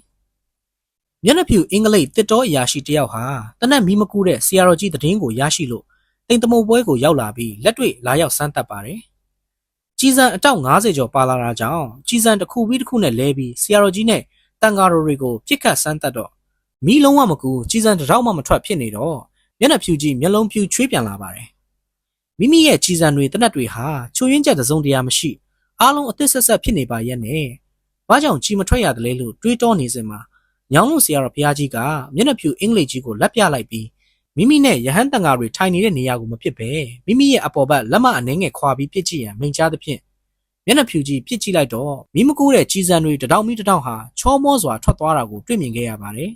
မျက်နှာဖြူအင်္ဂလိပ်တစ်တော်အရာရှိတယောက်ဟာတနက်မီးမကူတဲ့ဆရာတော်ကြီးသတင်းကိုရရှိလို့တိမ်တမုတ်ပွဲကိုရောက်လာပြီးလက်တွေ့လာရောက်စမ်းသပ်ပါတယ်ကြီးစံအတောက်90ကျော်ပါလာတာကြောင့်ကြီးစံတစ်ခုပြီးတစ်ခုနဲ့လဲပြီးဆရာတော်ကြီးနဲ့တန်ဃာတော်တွေကိုပြစ်ခတ်စမ်းသပ်တော့မီးလုံးဝမကူကြီးစံတစ်တောက်မှမထွက်ဖြစ်နေတော့မျက်နှာဖြူကြီးမျက်လုံးဖြူချွေးပြန်လာပါတယ်မိမိရဲ့ကြီးစံတွေတနက်တွေဟာချိုရင်းချက်တစ်စုံတရာမရှိအားလုံးအသစ်ဆက်ဆက်ဖြစ်နေပါရဲ့နဲ့ဘာကြောင့်ကြီးမထွက်ရတယ်လဲလို့တွေးတောနေစင်မှာ ညောင်လို့ဆရာတော်ဘုရားကြီးကမျက်နှာဖြူအင်္ဂလိပ်ကြီးကိုလက်ပြလိုက်ပြီးမိမိနဲ့ယဟန်တန်ဃာတွေထိုင်နေတဲ့နေရာကိုမဖြစ်ပဲမိမိရဲ့အပေါ်ဘက်လက်မအနှဲငယ်ခွာပြီးပြစ်ကြည့်ရန်မိန်ကြားသဖြင့်မျက်နှာဖြူကြီးပြစ်ကြည့်လိုက်တော့မိမကူတဲ့ကြီးစံတွေတတောင်မိတတောင်ဟာချောမောစွာထွက်သွားတာကိုတွေ့မြင်ခဲ့ရပါတယ်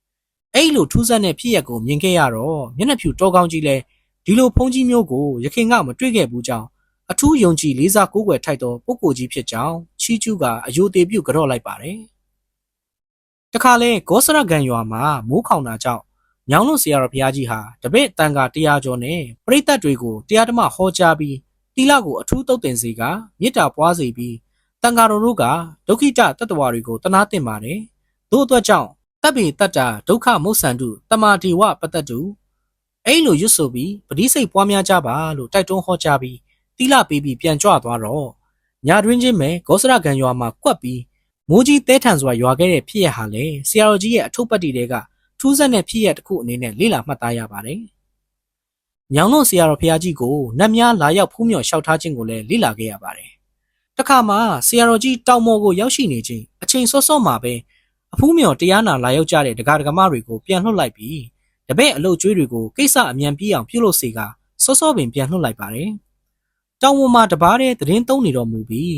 ။အဲ့လိုထူးဆန်းတဲ့ဖြစ်ရပ်ကိုမြင်ခဲ့ရတော့မျက်နှာဖြူတောကောင်းကြီးလည်းဒီလိုဖုံးကြီးမျိုးကိုရခင်ကမတွေ့ခဲ့ဘူးကြောင်းအထူးယုံကြည်လေးစားကိုးကွယ်ထိုက်သောပုဂ္ဂိုလ်ကြီးဖြစ်ကြောင်းချီးကျူးကအယိုသေးပြုကြော့လိုက်ပါတယ်။ တခါလဲဂောစရဂန်ရွာမှာမိုးခေါင်တာကြောင့်ညောင်လွန်ဆရာတော်ဘုရားကြီးဟာတပည့်တန်ခါတရားကျော်နဲ့ပရိသတ်တွေကိုတရားဓမ္မဟောကြားပြီးတီလကိုအထူးတုတ်တင်စေကမေတ္တာပွားစေပြီးတန်ခါတော်တို့ကဒုက္ခိတတတ္တဝါတွေကိုတနာတင်ပါတယ်။သို့အတွက်ကြောင့်တပ်ပေတတ္တာဒုက္ခမုတ်ဆန္တုတမာတိဝပတ္တတုအဲ့လိုရွတ်ဆိုပြီးပဋိစိတ်ပွားများကြပါလို့တိုက်တွန်းဟောကြားပြီးတီလပေးပြီးပြန်ကြွသွားတော့ညာတွင်ချင်းမဲ့ဂောစရဂန်ရွာမှာကွက်ပြီး မိုးကြီးတဲထန်စွာရွာခဲ့တဲ့ဖြစ်ရဟာလေဆရာတော်ကြီးရဲ့အထုပ်ပတ်တီတွေကထူးဆန်းတဲ့ဖြစ်ရပ်တစ်ခုအနေနဲ့လေ့လာမှတ်သားရပါတယ်။ညောင်လို့ဆရာတော်ဖရာကြီးကိုနတ်များလာရောက်ဖူးမြော်လျှောက်ထားခြင်းကိုလည်းလေ့လာခဲ့ရပါတယ်။တခါမှဆရာတော်ကြီးတောင်မော်ကိုရောက်ရှိနေခြင်းအချိန်စောစောမှာပဲအဖူးမြော်တရားနာလာရောက်ကြတဲ့ဒကာဒကမတွေကိုပြန်လွှတ်လိုက်ပြီးတပည့်အလုတ်ကျွေးတွေကိုကိစ္စအမြန်ပြီးအောင်ပြုလုပ်စေကစောစောပင်ပြန်လွှတ်လိုက်ပါတယ်။တောင်ပေါ်မှာတပားတဲ့သတင်းသုံးနေတော်မူပြီး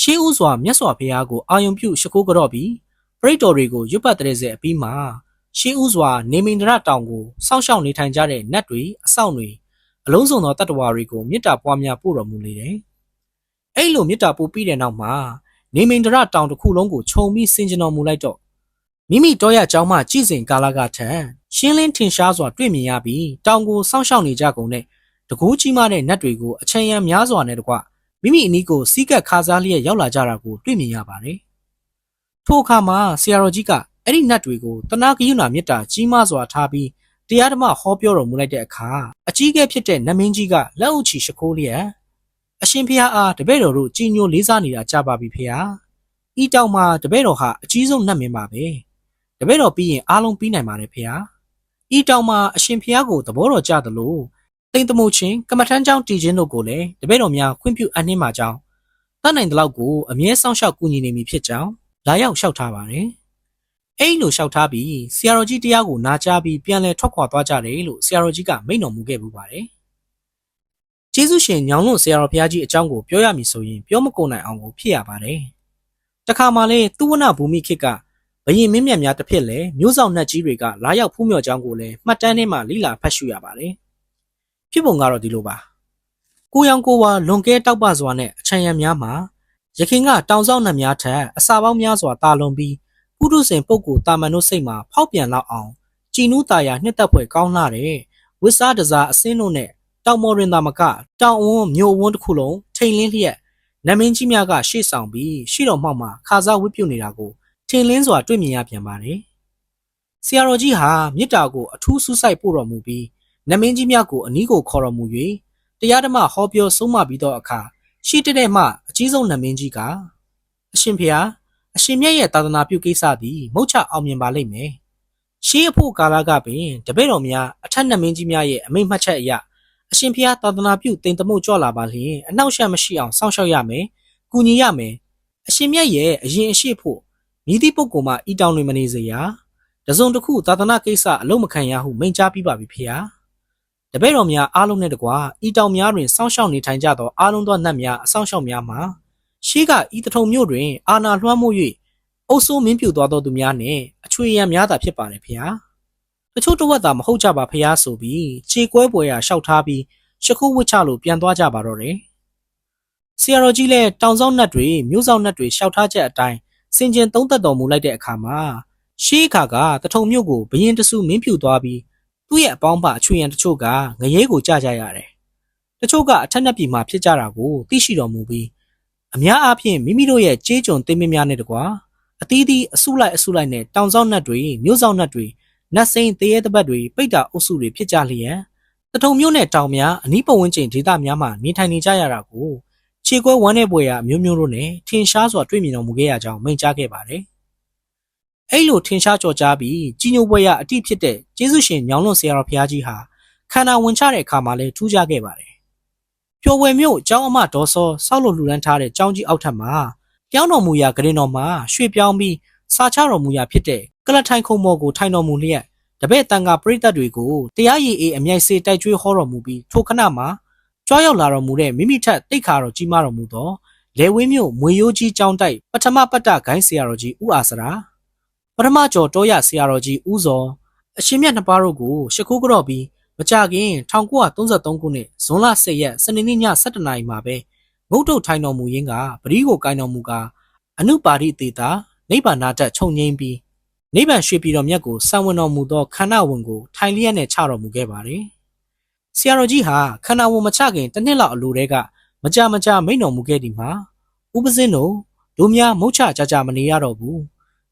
ရှေးဥစွာမြတ်စွာဘုရားကိုအာယုံပြုရှိခိုးကြော့ပြီးပရိတ်တော်တွေကိုရွတ်ပတ်တဲ့စေအပြီးမှာရှေးဥစွာနေမင်ဒရတောင်ကိုစောင့်ရှောက်နေထိုင်ကြတဲ့နတ်တွေအဆောင်တွေအလုံးစုံသောတတ္တဝါတွေကိုမေတ္တာပွားများပို့တော်မူလေတယ်။အဲ့လိုမေတ္တာပို့ပြီးတဲ့နောက်မှာနေမင်ဒရတောင်တစ်ခုလုံးကိုခြုံပြီးဆင်ကျင်တော်မူလိုက်တော့မိမိတော်ရအကြောင်းမှကြည်စဉ်ကာလကထံရှင်းလင်းထင်ရှားစွာတွေ့မြင်ရပြီးတောင်ကိုစောင့်ရှောက်နေကြကုန်တဲ့တကူးကြီးမားတဲ့နတ်တွေကိုအချိန်ရန်များစွာနဲ့တကွ မိမိအနီးကိုစီးကပ်ခါစားလျက်ရောက်လာကြတာကိုတွေ့မြင်ရပါတယ်။ထိုအခါမှာဆရာတော်ကြီးကအဲ့ဒီနတ်တွေကိုတနာကယုဏမေတ္တာကြီးမားစွာထားပြီးတရားဓမ္မဟောပြောတော်မူလိုက်တဲ့အခါအကြီးကဲဖြစ်တဲ့နမင်းကြီးကလက်အုပ်ချီရှိခိုးလျက်အရှင်ဖျားအားတပည့်တော်တို့ကြီးညိုလေးစားနေတာကြပါပြီဖျားဤတောင်မှာတပည့်တော်ဟာအကြီးဆုံးနတ်မင်းပါပဲတပည့်တော်ပြီးရင်အားလုံးပြီးနိုင်ပါတယ်ဖျားဤတောင်မှာအရှင်ဖျားကိုသဘောတော်ကြသလို တိမ်တမို့ချင်းကမ္မထမ်းကျောင်းတည်ခြင်းတို့ကိုလည်းတပည့်တော်များခွင့်ပြုအပ်နှင်းပါကြောင်းတတ်နိုင်တဲ့လောက်ကိုအမြဲစောင့်ရှောက်ကူညီနေမည်ဖြစ်ကြောင်းလာရောက်လျှောက်ထားပါတယ်အဲ့လိုလျှောက်ထားပြီးဆရာတော်ကြီးတရားကိုနာကြားပြီးပြန်လည်ထွက်ခွာသွားကြတယ်လို့ဆရာတော်ကြီးကမိန့်တော်မူခဲ့ပူပါတယ်။ကျေးဇူးရှင်ညောင်လွန်ဆရာတော်ဘုရားကြီးအကြောင်းကိုပြောရမည်ဆိုရင်ပြောမကုန်နိုင်အောင်ကိုဖြစ်ရပါတယ်။တခါမှလည်းသူဝနဘူမိခေတ်ကဘယင်မင်းမြတ်များတစ်ဖြစ်လဲမျိုးဆောင်နှက်ကြီးတွေကလာရောက်ဖူးမြော်ကြောင်းကိုလည်းမှတ်တမ်းထဲမှာလိလာဖတ်ရှုရပါတယ်။ ဖြစ်ပုံကတော့ဒီလိုပါကိုရောင်ကိုဝါလွန်ကဲတောက်ပစွာနဲ့အချံရံများမှာရခင်ကတောင်ဆောင်နှံများထက်အစာပေါင်းများစွာတာလွန်ပြီးကုထုစင်ပုဂ္ဂိုလ်တာမန်တို့စိတ်မှာဖောက်ပြန်လောက်အောင်ကြည်နူးตาရနှစ်သက်ဖွယ်ကောင်းလာတဲ့ဝစ်စားတစားအစင်းတို့နဲ့တောင်မော်ရင်သာမကတောင်အုံမြို့အုံတစ်ခုလုံးထိန်လင်းလျက်နမင်းကြီးများကရှေ့ဆောင်ပြီးရှေ့တော်မှောက်မှာခါစားဝတ်ပြုနေတာကိုထိန်လင်းစွာတွေ့မြင်ရပြန်ပါတယ်။ဆရာတော်ကြီးဟာမြစ်တာကိုအထူးဆူဆိုက်ပို့တော်မူပြီး နမင်းကြီးများကိုအနီးကိုခေါ်တော်မူ၍တရားဓမ္မဟောပြောဆုံးမပြီးသောအခါရှေ့တဲ့တဲ့မှအကြီးဆုံးနမင်းကြီးကအရှင်ဖေဟာအရှင်မြတ်ရဲ့သာသနာပြုကိစ္စသည်မုတ်ချအောင်မြင်ပါလိမ့်မယ်။ရှေးအဖို့ကာလကပင်တပည့်တော်များအထက်နှမင်းကြီးများရဲ့အမိန့်မှတ်ချက်အရအရှင်ဖျားသာသနာပြုတင်တမှုကြွလာပါလျင်အနောက်ရှက်မရှိအောင်စောင့်ရှောက်ရမယ်။ကူညီရမယ်။အရှင်မြတ်ရဲ့အရင်အရှိဖို့မြည်သည့်ပုဂ္ဂိုလ်မှဤတောင်တွင်မနေစေရ။တစုံတစ်ခုသာသနာကိစ္စအလုံးမခံရဟုမိန့်ကြားပြီးပါပြီဖေဟာ။ တပည့်တော်များအားလုံးနဲ့တကွာဤတောင်များတွင်စောင့်ရှောက်နေထိုင်ကြသောအားလုံးသောနတ်များအဆောင်ရှောက်များမှာရှေးကဤတထုံမြို့တွင် အာနာလွှမ်းမိုး၍အုပ်စိုးမင်းပြူသွားသောသူများနဲ့အချွေရံများသာဖြစ်ပါတယ်ဖေဟာတချို့တဝက်သာမဟုတ်ကြပါဖေဟာဆိုပြီးခြေကွဲပွဲရာရှောက်ထားပြီးရှခုဝစ်ချလို့ပြန်သွားကြပါတော့တယ်ဆရာတော်ကြီးလည်းတောင်ဆောင်နတ်တွေမြို့ဆောင်နတ်တွေရှောက်ထားချက်အတိုင်းစင်ကျင်သုံးသက်တော်မူလိုက်တဲ့အခါမှာရှေးခါကတထုံမြို့ကိုဘရင်တစုမင်းပြူသွားပြီး သူ့ရဲ့အပေါင်းပါအချွေရန်တချို့ကငရဲကိုကြကြရတယ်။တချို့ကအထက်နှက်ပြည်မှာဖြစ်ကြတာကိုသိရှိတော်မူပြီးအများအားဖြင့်မိမိတို့ရဲ့ကြေးကျွန်သိမင်းများနဲ့တကွာအသီးသီးအစုလိုက်အစုလိုက်နဲ့တောင်ဆောင်နတ်တွေမြို့ဆောင်နတ်တွေနတ်စိန်သေးရဲတပတ်တွေပိတ်တာအုပ်စုတွေဖြစ်ကြလျက်တထုံမြို့နယ်တောင်များအနီးပတ်ဝန်းကျင်ဒေသများမှာနေထိုင်နေကြရတာကိုခြေကွဲဝမ်းတဲ့ပွဲရအမျိုးမျိုးတို့နဲ့ထင်ရှားစွာတွေ့မြင်တော်မူခဲ့ရကြောင်းမိန့်ကြားခဲ့ပါတယ်။ အဲ့လိုထင်ရှားကြော်ကြားပြီးကြီးညိုပွဲရအတိဖြစ်တဲ့ကျေးဇူးရှင်ညောင်လွန်ဆရာတော်ဘုရားကြီးဟာခန္ဓာဝင်ချတဲ့အခါမှာလည်းထူးခြားခဲ့ပါတယ်။ပျော်ဝယ်မြို့ကျောင်းအမဒေါ်စောဆောက်လုပ်လှူဒန်းထားတဲ့ကျောင်းကြီးအောက်ထပ်မှာပြောင်းတော်မူရာဂရင်တော်မှာရွှေပြောင်းပြီးစာချတော်မူရာဖြစ်တဲ့ကလထိုင်ခုံမော်ကိုထိုင်တော်မူလျက်တပည့်တန်ခါပရိသတ်တွေကိုတရားရည်အေးအမြိုက်စေတိုက်ကျွေးဟောတော်မူပြီးထိုခဏမှာကြွားရောက်လာတော်မူတဲ့မိမိထက်တိတ်ခါတော်ကြီးမားတော်မူသောလေဝင်းမြို့မွေရိုးကြီးကျောင်းတိုက်ပထမပတ္တဂိုင်းဆရာတော်ကြီးဦးအာစရာ ပထမကျော်တောရဆရာတော်ကြီးဦးစောအရှင်မြတ်နှစ်ပါးတို့ကိုရှ िख ိုးကြော့ပြီးမကြခင်1933ခုနှစ်ဇွန်လ10ရက်စနေနေ့ည7:00နာရီမှာပဲငုတ်တုတ်ထိုင်တော်မူရင်းကပရိကိုကိုင်းတော်မူကာအနုပါရိတေတာနိဗ္ဗာန်တက်ခြုံငိမ့်ပြီးနိဗ္ဗာန်ရွှေပြည်တော်မြတ်ကိုစံဝင်တော်မူသောခန္ဓာဝင်ကိုထိုင်လျက်နဲ့ချတော်မူခဲ့ပါတယ်ဆရာတော်ကြီးဟာခန္ဓာဝင်မချခင်တစ်နှစ်လောက်အလိုတည်းကမကြမကြမိန်တော်မူခဲ့ဒီမှာဥပဇင်းတို့တို့များမုတ်ချကြကြမနေရတော့ဘူး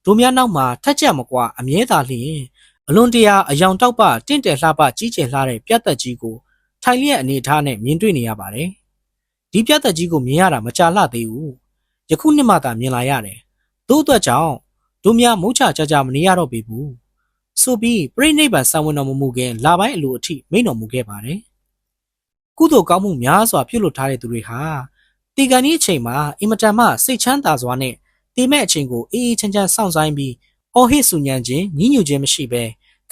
တို့များနောက်မှာထက်ချက်မကွာအမြဲသာလျင်အလွန်တရာအယောင်တောက်ပတင့်တယ်လှပကြီးကျယ်လှတဲ့ပြတ်သက်ကြီးကိုထိုင်လျက်အနေထားနဲ့မြင်တွေ့နေရပါတယ်ဒီပြတ်သက်ကြီးကိုမြင်ရတာမကြာလှသေးဘူးယခုနှစ်မှသာမြင်လာရတယ်သို့အတွက်ကြောင့်တို့များမုတ်ချကြကြမနေရတော့ပေဘူးဆိုပြီးပြိဋိဘံဆံဝင်တော်မမူခင်လာပိုင်းအလိုအထိမိန်တော်မူခဲ့ပါတယ်ကုသိုလ်ကောင်းမှုများစွာပြုလုပ်ထားတဲ့သူတွေဟာတီကန်ဒီအချိန်မှာအင်မတန်မှစိတ်ချမ်းသာစွာနဲ့ တည်မဲ့အချိန်ကိုအေးအေးချမ်းချမ်းစောင့်ဆိုင်ပြီးအော်ဟစ်ဆူညံခြင်းညှဉ်းညူခြင်းမရှိဘဲ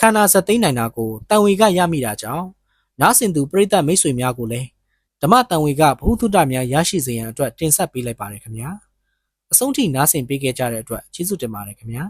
ခန္ဓာစက်သိမ်းနိုင်တာကိုတန်ဝေကရမိတာကြောင့်နားဆင်သူပရိသတ်မိတ်ဆွေများကိုလည်းဓမ္မတန်ဝေကဘုဟုတုတများရရှိစေရန်အတွက်တင်ဆက်ပေးလိုက်ပါတယ်ခင်ဗျာအဆုံးထိနားဆင်ပေးခဲ့ကြတဲ့အတွက်ကျေးဇူးတင်ပါတယ်ခင်ဗျာ